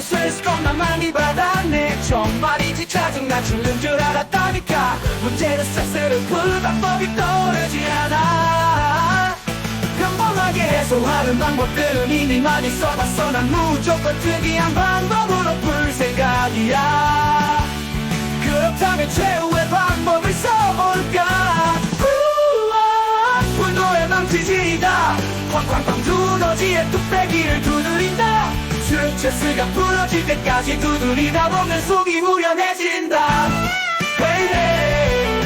스트레스 겁나 많이 받았네. 정말이지 짜증나 죽는 줄 알았다니까. 문제는 스트레스를 풀 방법이 떠오르지 않아. 평범하게 해소하는 방법들은 이미 많이 써봤어. 난 무조건 특이한 방법으로 풀 생각이야. 그렇다면 최후의 방법을 써볼까? 우와, 분노의 망치질이다. 쾅쾅쾅 두더지의 뚝배기를 두드린다 스트레스가 풀어질 때까지 두드리다 보면 속이 후련해진다. Baby.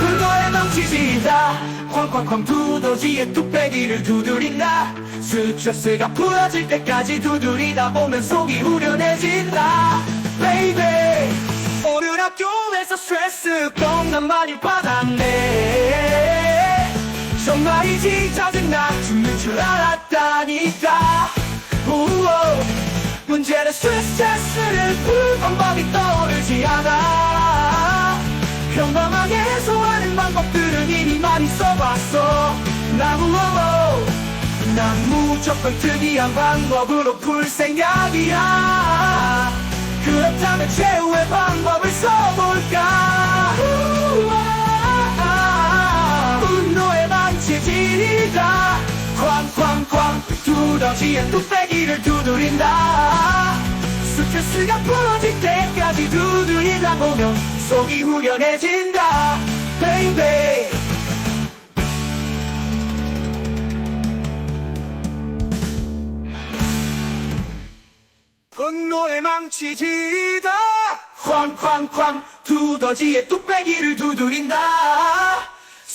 그거에 망치질이다. 쾅쾅쾅 두더지의 뚝배기를 두드린다. 스트레스가 풀어질 때까지 두드리다 보면 속이 후련해진다. Baby. 오늘 학교에서 스트레스 겁나 많이 받았네. 정 말이지 짜증나 죽는 줄 알았다니까. 우오. 문제는 스트레스 스트레스를 풀 방법이 떠오르지 않아. 평범하게 해소하는 방법들은 이미 많이 써봤어. 나무어머 난 무조건 특이한 방법으로 풀 생각이야. 그렇다면 최후 망치질이다 쾅쾅쾅. 두더지의 뚝배기를 두드린다. 스트레스가 풀어질 때까지 두드리다 보면 속이 후련해진다. Baby. 분노의 망치질이다. 쾅쾅쾅. 두더지의 뚝배기를 두드린다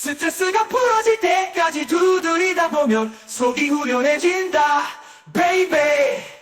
스트레스가 풀어질 때까지 두드리다 보면 속이 후련해진다 Baby